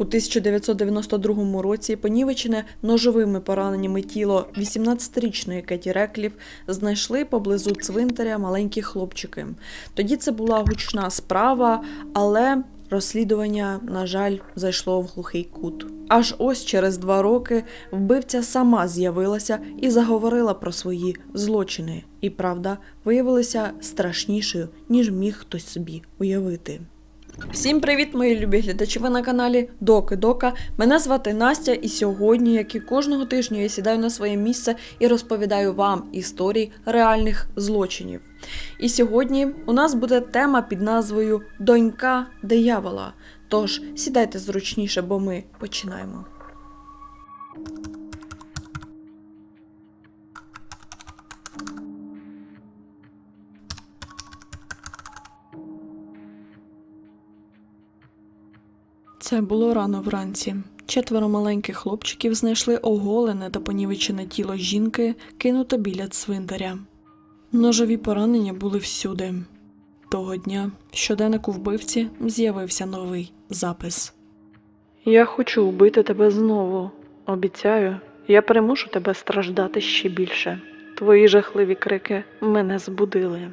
У 1992 році понівечене ножовими пораненнями тіло 18-річної Кеті Реклів знайшли поблизу цвинтаря маленькі хлопчики. Тоді це була гучна справа, але розслідування, на жаль, зайшло в глухий кут. Аж ось через два роки вбивця сама з'явилася і заговорила про свої злочини. І правда виявилася страшнішою, ніж міг хтось собі уявити. Всім привіт, мої любі глядачі! Ви на каналі Доки Дока. Мене звати Настя, і сьогодні, як і кожного тижня, я сідаю на своє місце і розповідаю вам історії реальних злочинів. І сьогодні у нас буде тема під назвою Донька диявола. Тож сідайте зручніше, бо ми починаємо. Це було рано вранці. Четверо маленьких хлопчиків знайшли оголене та понівечене тіло жінки, кинуте біля цвинтаря. Ножові поранення були всюди. Того дня в щоденнику вбивці з'явився новий запис. Я хочу вбити тебе знову. Обіцяю, я примушу тебе страждати ще більше. Твої жахливі крики мене збудили.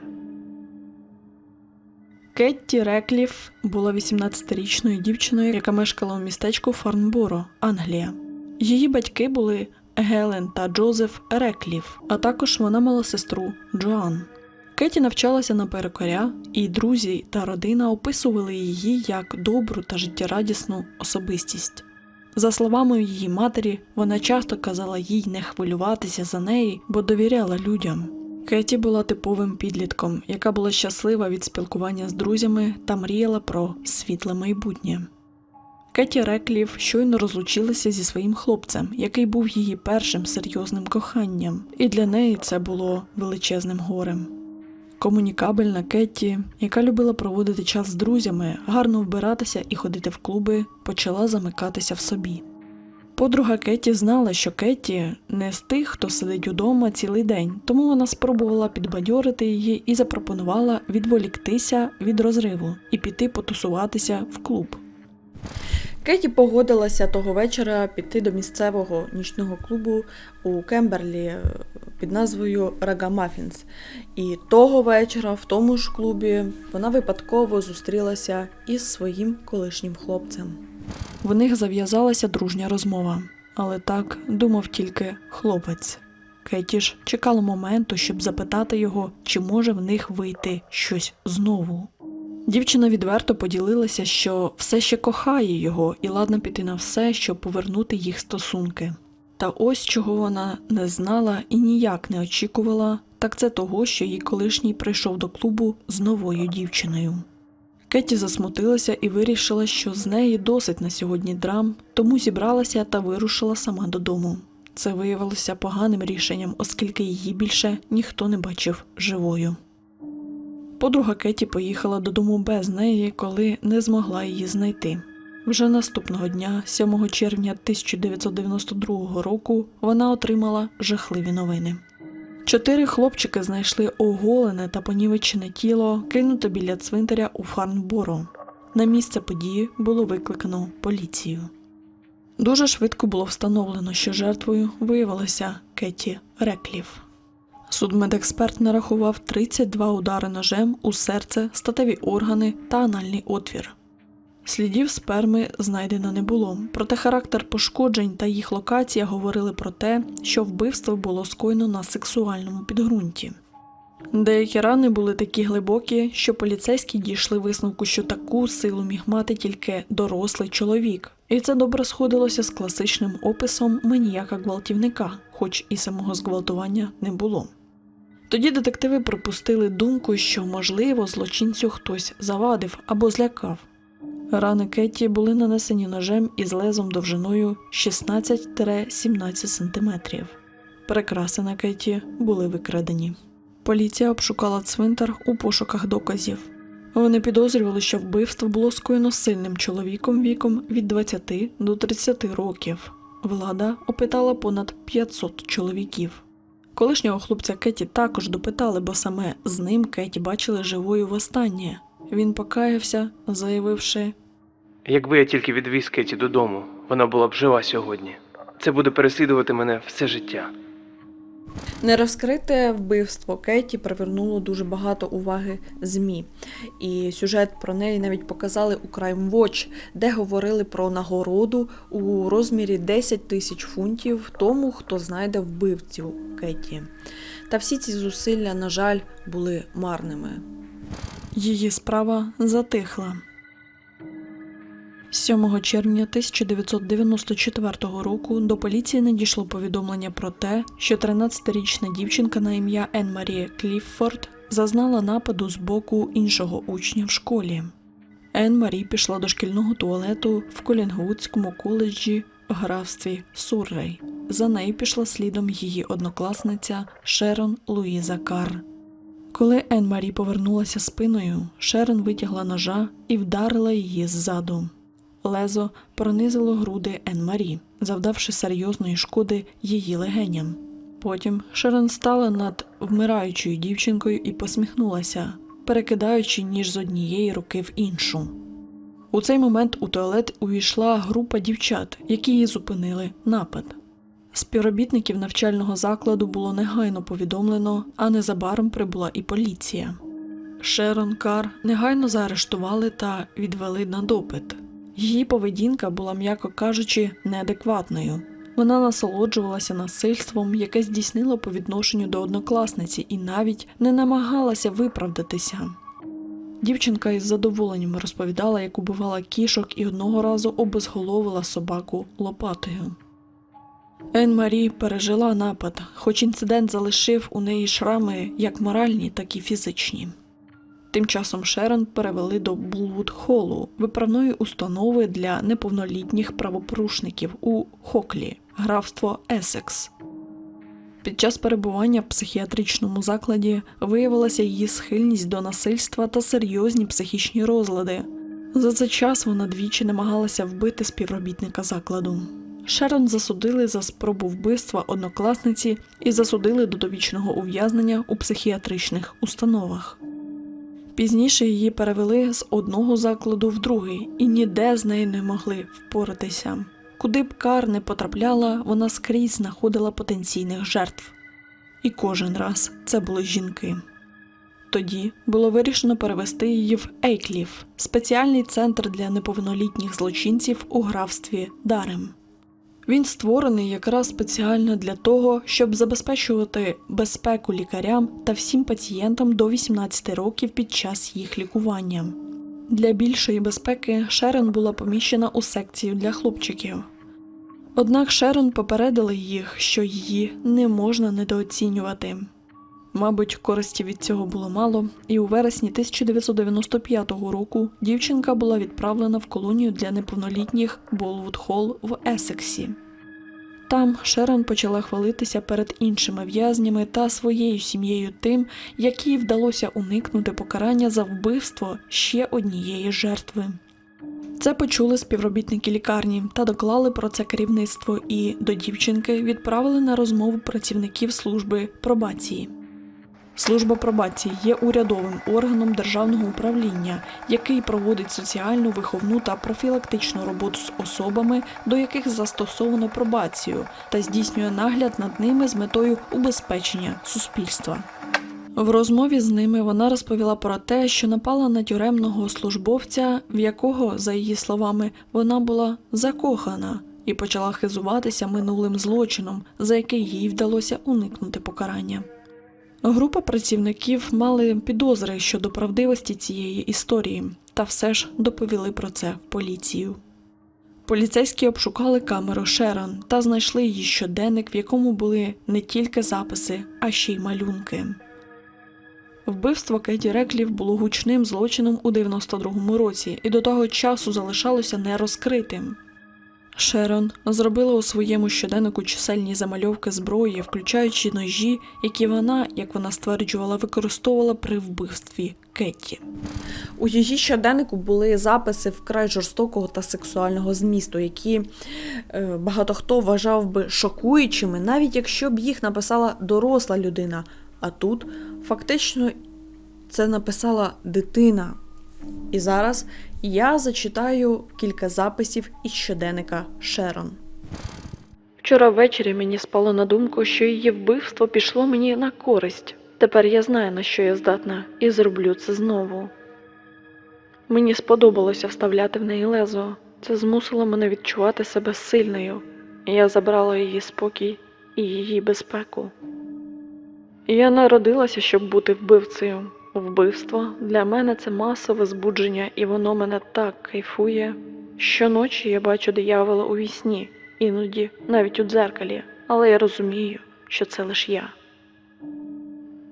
Кетті Рекліф була 18-річною дівчиною, яка мешкала у містечку Фарнборо, Англія. Її батьки були Гелен та Джозеф Рекліф, а також вона мала сестру Джоан. Кеті навчалася на перукаря, і друзі та родина описували її як добру та життєрадісну особистість. За словами її матері, вона часто казала їй не хвилюватися за неї, бо довіряла людям. Кеті була типовим підлітком, яка була щаслива від спілкування з друзями та мріяла про світле майбутнє. Кеті Реклів щойно розлучилася зі своїм хлопцем, який був її першим серйозним коханням, і для неї це було величезним горем. Комунікабельна Кетті, яка любила проводити час з друзями, гарно вбиратися і ходити в клуби, почала замикатися в собі. Подруга Кетті знала, що Кетті не з тих, хто сидить удома цілий день, тому вона спробувала підбадьорити її і запропонувала відволіктися від розриву і піти потусуватися в клуб. Кеті погодилася того вечора піти до місцевого нічного клубу у Кемберлі під назвою Рагамафінс. І того вечора в тому ж клубі вона випадково зустрілася із своїм колишнім хлопцем. В них зав'язалася дружня розмова, але так думав тільки хлопець. Кеті ж чекала моменту, щоб запитати його, чи може в них вийти щось знову. Дівчина відверто поділилася, що все ще кохає його і ладна піти на все, щоб повернути їх стосунки. Та ось чого вона не знала і ніяк не очікувала, так це того, що її колишній прийшов до клубу з новою дівчиною. Кетті засмутилася і вирішила, що з неї досить на сьогодні драм, тому зібралася та вирушила сама додому. Це виявилося поганим рішенням, оскільки її більше ніхто не бачив живою. Подруга Кеті поїхала додому без неї, коли не змогла її знайти. Вже наступного дня, 7 червня 1992 року, вона отримала жахливі новини. Чотири хлопчики знайшли оголене та понівечене тіло, кинуте біля цвинтаря у Фарнборо. На місце події було викликано поліцію. Дуже швидко було встановлено, що жертвою виявилася Кеті Рекліф. Судмедексперт нарахував 32 удари ножем у серце, статеві органи та анальний отвір. Слідів сперми знайдено не було, проте характер пошкоджень та їх локація говорили про те, що вбивство було скоєно на сексуальному підґрунті. Деякі рани були такі глибокі, що поліцейські дійшли висновку, що таку силу міг мати тільки дорослий чоловік, і це добре сходилося з класичним описом маніяка гвалтівника, хоч і самого зґвалтування не було. Тоді детективи припустили думку, що, можливо, злочинцю хтось завадив або злякав. Рани Кетті були нанесені ножем із лезом довжиною 16-17 см. Прикраси на Кетті були викрадені. Поліція обшукала цвинтар у пошуках доказів. Вони підозрювали, що вбивство було скоєно сильним чоловіком віком від 20 до 30 років. Влада опитала понад 500 чоловіків. Колишнього хлопця Кеті також допитали, бо саме з ним Кеті бачили живою востаннє. Він покаявся, заявивши: Якби я тільки відвіз Кеті додому, вона була б жива сьогодні. Це буде переслідувати мене все життя. Нерозкрите вбивство Кеті привернуло дуже багато уваги ЗМІ. І сюжет про неї навіть показали у Crime Watch, де говорили про нагороду у розмірі 10 тисяч фунтів тому, хто знайде вбивцю Кеті. Та всі ці зусилля, на жаль, були марними. Її справа затихла. 7 червня 1994 року до поліції надійшло повідомлення про те, що 13-річна дівчинка на ім'я Енн Марія Кліффорд зазнала нападу з боку іншого учня в школі. Енн Марі пішла до шкільного туалету в Колінгвудському коледжі в графстві Суррей. За нею пішла слідом її однокласниця Шерон Луїза Карр. Коли Енн Марі повернулася спиною, Шерон витягла ножа і вдарила її ззаду. Лезо пронизило груди Ен Марі, завдавши серйозної шкоди її легеням. Потім Шерон стала над вмираючою дівчинкою і посміхнулася, перекидаючи ніж з однієї руки в іншу. У цей момент у туалет увійшла група дівчат, які її зупинили напад. Співробітників навчального закладу було негайно повідомлено, а незабаром прибула і поліція. Шерон Кар негайно заарештували та відвели на допит. Її поведінка була, м'яко кажучи, неадекватною. Вона насолоджувалася насильством, яке здійснила по відношенню до однокласниці, і навіть не намагалася виправдатися. Дівчинка із задоволенням розповідала, як убивала кішок і одного разу обезголовила собаку лопатою. Ен Марі пережила напад, хоч інцидент залишив у неї шрами як моральні, так і фізичні. Тим часом Шерон перевели до Булвуд Холу, виправної установи для неповнолітніх правопорушників у Хоклі, графство Есекс. Під час перебування в психіатричному закладі виявилася її схильність до насильства та серйозні психічні розлади. За цей час вона двічі намагалася вбити співробітника закладу. Шерон засудили за спробу вбивства однокласниці і засудили до довічного ув'язнення у психіатричних установах. Пізніше її перевели з одного закладу в другий і ніде з нею не могли впоратися. Куди б кар не потрапляла, вона скрізь знаходила потенційних жертв. І кожен раз це були жінки. Тоді було вирішено перевести її в Ейкліф, спеціальний центр для неповнолітніх злочинців у графстві Дарем. Він створений якраз спеціально для того, щоб забезпечувати безпеку лікарям та всім пацієнтам до 18 років під час їх лікування. Для більшої безпеки Шерон була поміщена у секцію для хлопчиків. Однак Шерон попередила їх, що її не можна недооцінювати. Мабуть, користі від цього було мало, і у вересні 1995 року дівчинка була відправлена в колонію для неповнолітніх Болвуд Холл в Есексі. Там Шерон почала хвалитися перед іншими в'язнями та своєю сім'єю тим, як їй вдалося уникнути покарання за вбивство ще однієї жертви. Це почули співробітники лікарні та доклали про це керівництво і до дівчинки відправили на розмову працівників служби пробації. Служба пробації є урядовим органом державного управління, який проводить соціальну, виховну та профілактичну роботу з особами, до яких застосовано пробацію, та здійснює нагляд над ними з метою убезпечення суспільства. В розмові з ними вона розповіла про те, що напала на тюремного службовця, в якого, за її словами, вона була закохана, і почала хизуватися минулим злочином, за який їй вдалося уникнути покарання. Група працівників мали підозри щодо правдивості цієї історії, та все ж доповіли про це в поліцію. Поліцейські обшукали камеру Шерон та знайшли її щоденник, в якому були не тільки записи, а ще й малюнки. Вбивство Кеті Реклів було гучним злочином у 92-му році і до того часу залишалося нерозкритим. Шерон зробила у своєму щоденнику чисельні замальовки зброї, включаючи ножі, які вона, як вона стверджувала, використовувала при вбивстві Кетті. У її щоденнику були записи вкрай жорстокого та сексуального змісту, які е, багато хто вважав би шокуючими, навіть якщо б їх написала доросла людина. А тут фактично це написала дитина. І зараз я зачитаю кілька записів із щоденника Шерон. Вчора ввечері мені спало на думку, що її вбивство пішло мені на користь. Тепер я знаю, на що я здатна, і зроблю це знову. Мені сподобалося вставляти в неї лезо. Це змусило мене відчувати себе сильною. Я забрала її спокій і її безпеку. Я народилася, щоб бути вбивцею. Вбивство для мене це масове збудження, і воно мене так кайфує. Щоночі я бачу диявола у вісні, іноді навіть у дзеркалі, але я розумію, що це лише я.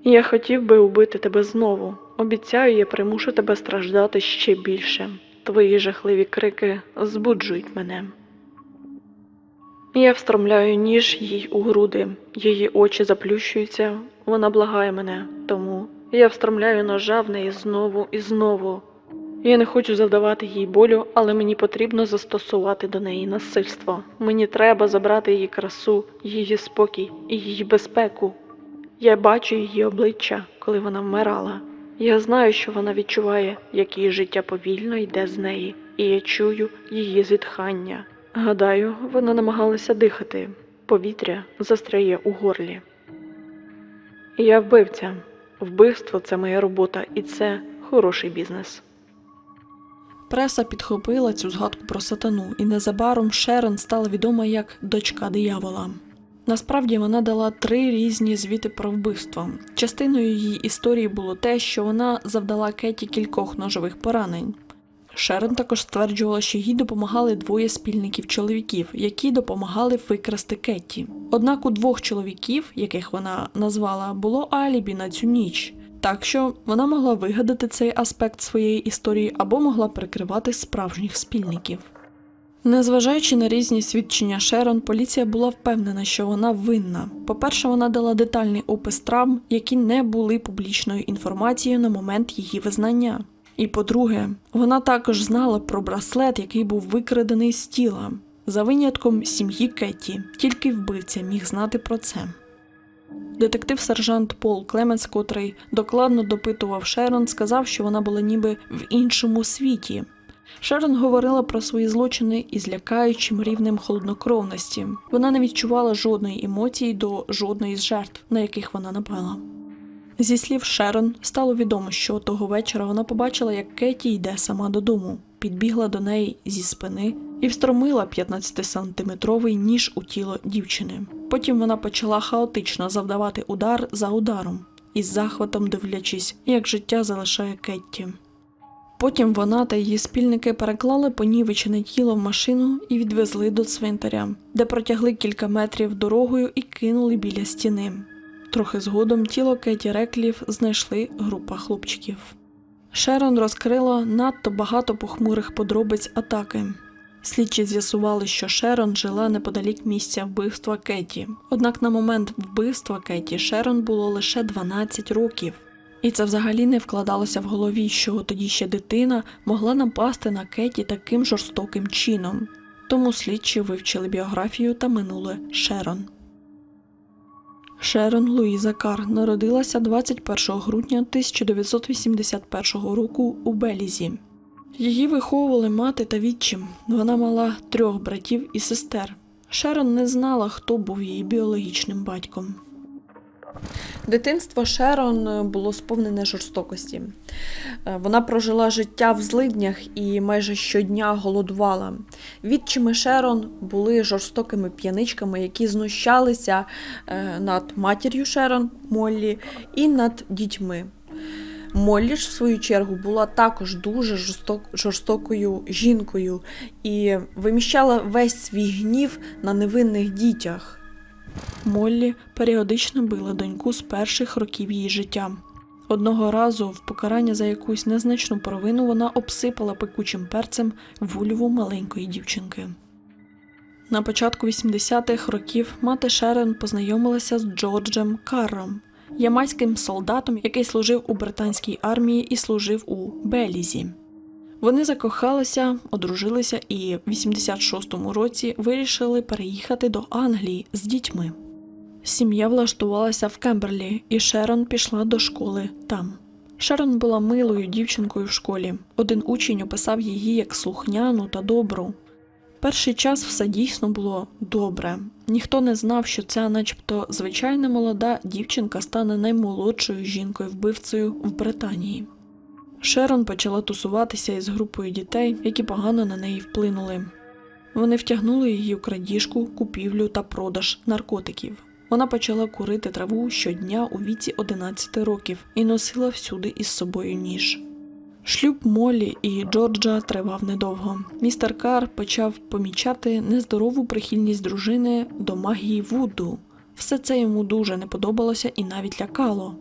Я хотів би убити тебе знову. Обіцяю, я примушу тебе страждати ще більше. Твої жахливі крики збуджують мене. Я встромляю ніж їй у груди, її очі заплющуються, вона благає мене, тому я встромляю ножа в неї знову і знову. Я не хочу завдавати їй болю, але мені потрібно застосувати до неї насильство. Мені треба забрати її красу, її спокій і її безпеку. Я бачу її обличчя, коли вона вмирала. Я знаю, що вона відчуває, як її життя повільно йде з неї, і я чую її зітхання. Гадаю, вона намагалася дихати. Повітря застряє у горлі. Я вбивця. Вбивство це моя робота, і це хороший бізнес. Преса підхопила цю згадку про сатану, і незабаром Шерон стала відома як дочка диявола. Насправді вона дала три різні звіти про вбивство. Частиною її історії було те, що вона завдала Кеті кількох ножових поранень. Шерон також стверджувала, що їй допомагали двоє спільників чоловіків, які допомагали викрасти Кетті. Однак у двох чоловіків, яких вона назвала, було алібі на цю ніч. Так що вона могла вигадати цей аспект своєї історії або могла прикривати справжніх спільників. Незважаючи на різні свідчення Шерон, поліція була впевнена, що вона винна. По-перше, вона дала детальний опис травм, які не були публічною інформацією на момент її визнання. І по-друге, вона також знала про браслет, який був викрадений з тіла. За винятком сім'ї Кетті, тільки вбивця міг знати про це. Детектив-сержант Пол Клеменс, котрий докладно допитував Шерон, сказав, що вона була ніби в іншому світі. Шерон говорила про свої злочини із лякаючим рівнем холоднокровності. Вона не відчувала жодної емоції до жодної з жертв, на яких вона напала. Зі слів Шерон, стало відомо, що того вечора вона побачила, як Кеті йде сама додому, підбігла до неї зі спини і встромила 15-сантиметровий ніж у тіло дівчини. Потім вона почала хаотично завдавати удар за ударом, із захватом дивлячись, як життя залишає Кетті. Потім вона та її спільники переклали понівечене тіло в машину і відвезли до цвинтаря, де протягли кілька метрів дорогою і кинули біля стіни. Трохи згодом тіло Кеті Реклів знайшли група хлопчиків. Шерон розкрила надто багато похмурих подробиць атаки. Слідчі з'ясували, що Шерон жила неподалік місця вбивства Кеті. Однак на момент вбивства Кеті Шерон було лише 12 років. І це взагалі не вкладалося в голові, що тоді ще дитина могла напасти на Кеті таким жорстоким чином. Тому слідчі вивчили біографію та минуле Шерон. Шерон Луїза Кар народилася 21 грудня 1981 року у Белізі. Її виховували мати та відчим. Вона мала трьох братів і сестер. Шерон не знала, хто був її біологічним батьком. Дитинство Шерон е, було сповнене жорстокості. Е, Вона прожила життя в злиднях і майже щодня голодувала. Відчими Шерон були жорстокими п'яничками, які знущалися е, над матір'ю Шерон Моллі і над дітьми. Моллі ж, в свою чергу, була також дуже жорсток, жорстокою жінкою і виміщала весь свій гнів на невинних дітях. Моллі періодично била доньку з перших років її життя. Одного разу, в покарання за якусь незначну провину, вона обсипала пекучим перцем вульву маленької дівчинки. На початку 80-х років мати Шерон познайомилася з Джорджем Карром, ямайським солдатом, який служив у британській армії і служив у Белізі. Вони закохалися, одружилися і в 86-му році вирішили переїхати до Англії з дітьми. Сім'я влаштувалася в Кемберлі, і Шерон пішла до школи там. Шерон була милою дівчинкою в школі. Один учень описав її як слухняну та добру. Перший час все дійсно було добре. Ніхто не знав, що ця, начебто, звичайна молода дівчинка стане наймолодшою жінкою вбивцею в Британії. Шерон почала тусуватися із групою дітей, які погано на неї вплинули. Вони втягнули її у крадіжку, купівлю та продаж наркотиків. Вона почала курити траву щодня у віці 11 років і носила всюди із собою ніж. Шлюб Моллі і Джорджа тривав недовго. Містер Кар почав помічати нездорову прихильність дружини до магії Вуду. Все це йому дуже не подобалося і навіть лякало.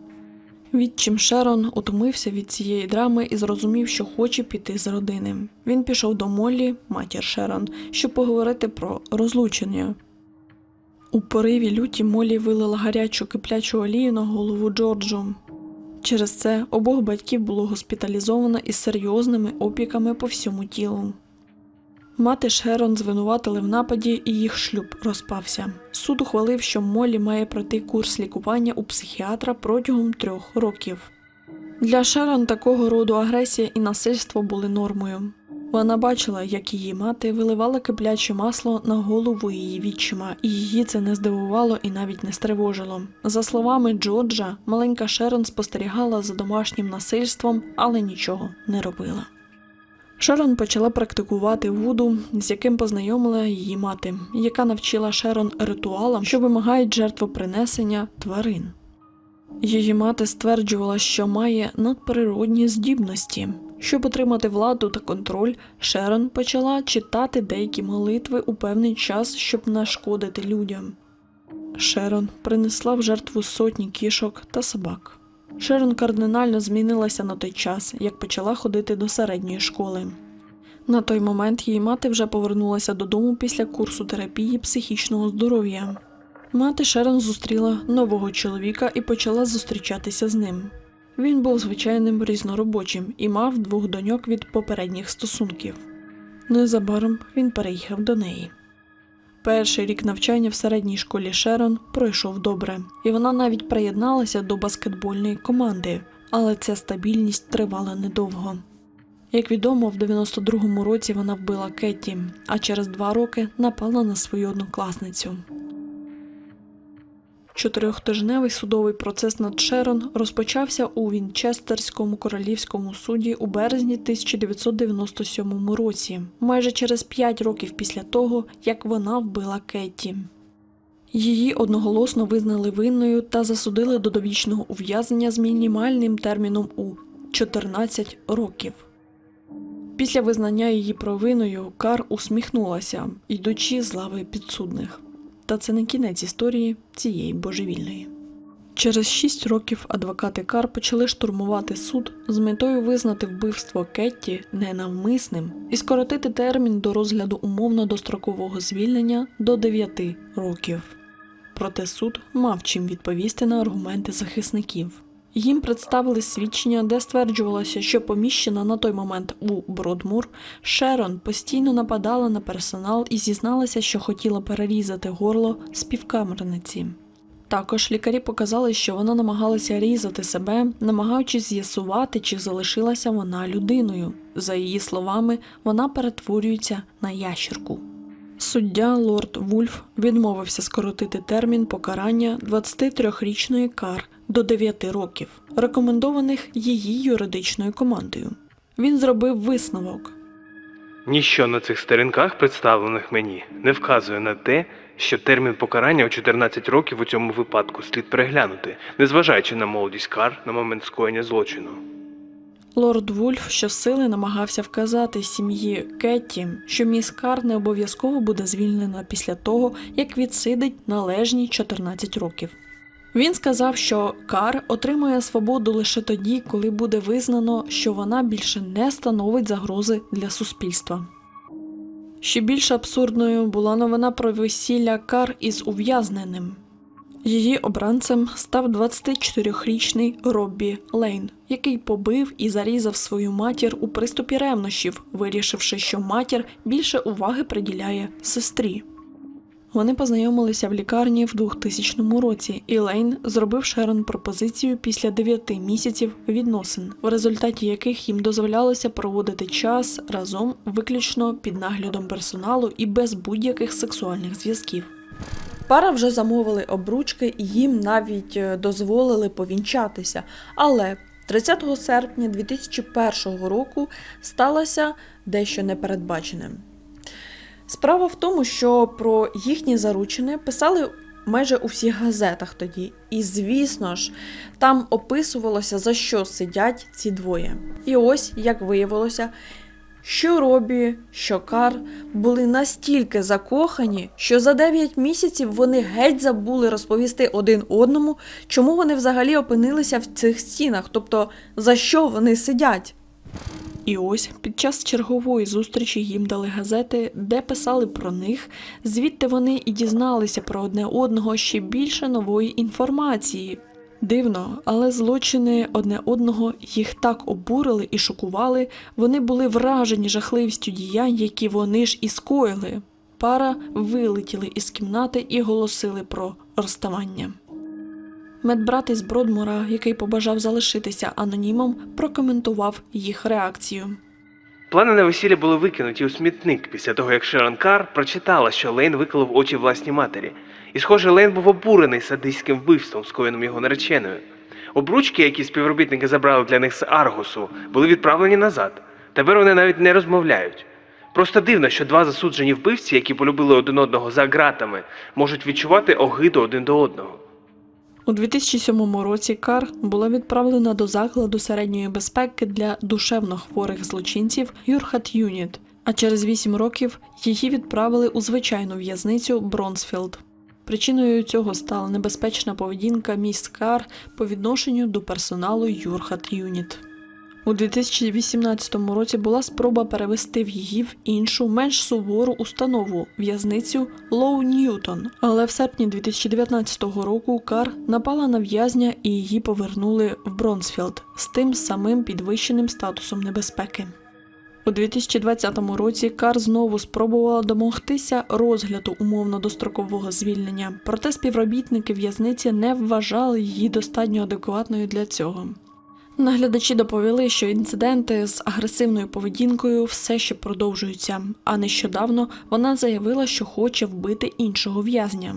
Відчим Шерон утомився від цієї драми і зрозумів, що хоче піти з родини. Він пішов до Моллі, матір Шерон, щоб поговорити про розлучення. У пориві люті Моллі вилила гарячу киплячу олію на голову Джорджу. Через це обох батьків було госпіталізовано із серйозними опіками по всьому тілу. Мати Шерон звинуватили в нападі, і їх шлюб розпався. Суд ухвалив, що Моллі має пройти курс лікування у психіатра протягом трьох років. Для Шерон такого роду агресія і насильство були нормою. Вона бачила, як її мати виливала кипляче масло на голову її відчима, і її це не здивувало і навіть не стривожило. За словами Джорджа, маленька Шерон спостерігала за домашнім насильством, але нічого не робила. Шерон почала практикувати вуду, з яким познайомила її мати, яка навчила Шерон ритуалам, що вимагають жертвопринесення тварин. Її мати стверджувала, що має надприродні здібності. Щоб отримати владу та контроль, Шерон почала читати деякі молитви у певний час, щоб нашкодити людям. Шерон принесла в жертву сотні кішок та собак. Шерон кардинально змінилася на той час, як почала ходити до середньої школи. На той момент її мати вже повернулася додому після курсу терапії психічного здоров'я. Мати Шерон зустріла нового чоловіка і почала зустрічатися з ним. Він був звичайним різноробочим і мав двох доньок від попередніх стосунків. Незабаром він переїхав до неї. Перший рік навчання в середній школі Шерон пройшов добре, і вона навіть приєдналася до баскетбольної команди, але ця стабільність тривала недовго. Як відомо, в 92-му році вона вбила Кетті, а через два роки напала на свою однокласницю. Чотирьохтижневий судовий процес над Шерон розпочався у Вінчестерському королівському суді у березні 1997 році, майже через п'ять років після того, як вона вбила Кетті. Її одноголосно визнали винною та засудили до довічного ув'язнення з мінімальним терміном у 14 років. Після визнання її провиною Кар усміхнулася, йдучи з лави підсудних. Та це не кінець історії цієї божевільної. Через шість років адвокати Кар почали штурмувати суд з метою визнати вбивство Кетті ненавмисним і скоротити термін до розгляду умовно дострокового звільнення до 9 років. Проте суд мав чим відповісти на аргументи захисників. Їм представили свідчення, де стверджувалося, що поміщена на той момент у Бродмур, Шерон постійно нападала на персонал і зізналася, що хотіла перерізати горло співкамерниці. Також лікарі показали, що вона намагалася різати себе, намагаючись з'ясувати, чи залишилася вона людиною. За її словами, вона перетворюється на ящерку. Суддя Лорд Вульф відмовився скоротити термін покарання 23-річної кар до 9 років, рекомендованих її юридичною командою. Він зробив висновок. Ніщо на цих сторінках, представлених мені, не вказує на те, що термін покарання у 14 років у цьому випадку слід переглянути, незважаючи на молодість кар на момент скоєння злочину. Лорд Вульф щосили намагався вказати сім'ї Кетті, що міс Кар не обов'язково буде звільнена після того, як відсидить належні 14 років. Він сказав, що Кар отримує свободу лише тоді, коли буде визнано, що вона більше не становить загрози для суспільства. Ще більш абсурдною була новина про весілля Кар із ув'язненим. Її обранцем став 24-річний Роббі Лейн, який побив і зарізав свою матір у приступі ревнощів, вирішивши, що матір більше уваги приділяє сестрі. Вони познайомилися в лікарні в 2000 році, і Лейн зробив Шерон пропозицію після 9 місяців відносин, в результаті яких їм дозволялося проводити час разом виключно під наглядом персоналу і без будь-яких сексуальних зв'язків. Пара вже замовили обручки і їм навіть е, дозволили повінчатися. Але 30 серпня 2001 року сталося дещо непередбачене. Справа в тому, що про їхні заручини писали майже у всіх газетах тоді. І, звісно ж, там описувалося, за що сидять ці двоє. І ось, як виявилося, що Робі, що Кар були настільки закохані, що за 9 місяців вони геть забули розповісти один одному, чому вони взагалі опинилися в цих стінах, тобто за що вони сидять. І ось під час чергової зустрічі їм дали газети, де писали про них, звідти вони і дізналися про одне одного ще більше нової інформації. Дивно, але злочини одне одного їх так обурили і шокували, вони були вражені жахливістю діянь, які вони ж і скоїли. Пара вилетіли із кімнати і голосили про розставання. Медбрат із Бродмура, який побажав залишитися анонімом, прокоментував їх реакцію. Плани на весілля були викинуті у смітник після того, як Шерон Кар прочитала, що Лейн виклав очі власній матері. І, схоже, Лейн був обурений садистським вбивством, скоєним його нареченою. Обручки, які співробітники забрали для них з Аргусу, були відправлені назад. Тепер вони навіть не розмовляють. Просто дивно, що два засуджені вбивці, які полюбили один одного за ґратами, можуть відчувати огиду один до одного. У 2007 році Кар була відправлена до закладу середньої безпеки для душевно хворих злочинців Юрхат Юніт, а через 8 років її відправили у звичайну в'язницю Бронсфілд. Причиною цього стала небезпечна поведінка міст Кар по відношенню до персоналу Юрхат Юніт. У 2018 році була спроба перевести в її в іншу, менш сувору установу в'язницю Лоу Ньютон. Але в серпні 2019 року Кар напала на в'язня і її повернули в Бронсфілд з тим самим підвищеним статусом небезпеки. У 2020 році Кар знову спробувала домогтися розгляду умовно дострокового звільнення, проте співробітники в'язниці не вважали її достатньо адекватною для цього. Наглядачі доповіли, що інциденти з агресивною поведінкою все ще продовжуються, а нещодавно вона заявила, що хоче вбити іншого в'язня.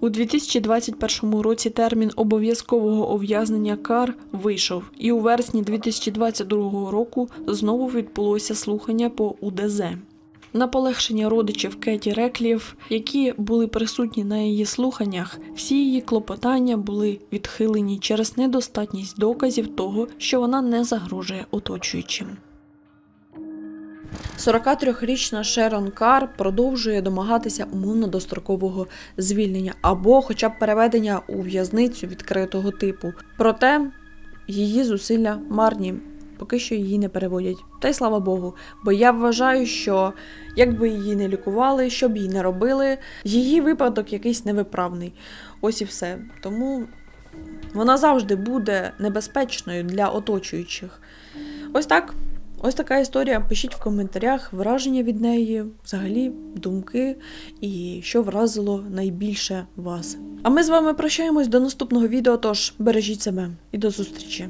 У 2021 році термін обов'язкового ув'язнення кар вийшов, і у вересні 2022 року знову відбулося слухання по УДЗ. На полегшення родичів Кеті Реклів, які були присутні на її слуханнях, всі її клопотання були відхилені через недостатність доказів того, що вона не загрожує оточуючим. 43-річна Шерон Кар продовжує домагатися умовно дострокового звільнення або хоча б переведення у в'язницю відкритого типу. Проте її зусилля марні. Поки що її не переводять. Та й слава Богу. Бо я вважаю, що якби її не лікували, що б її не робили, її випадок якийсь невиправний. Ось і все. Тому вона завжди буде небезпечною для оточуючих. Ось так. Ось така історія. Пишіть в коментарях враження від неї, взагалі, думки і що вразило найбільше вас. А ми з вами прощаємось до наступного відео, тож бережіть себе і до зустрічі!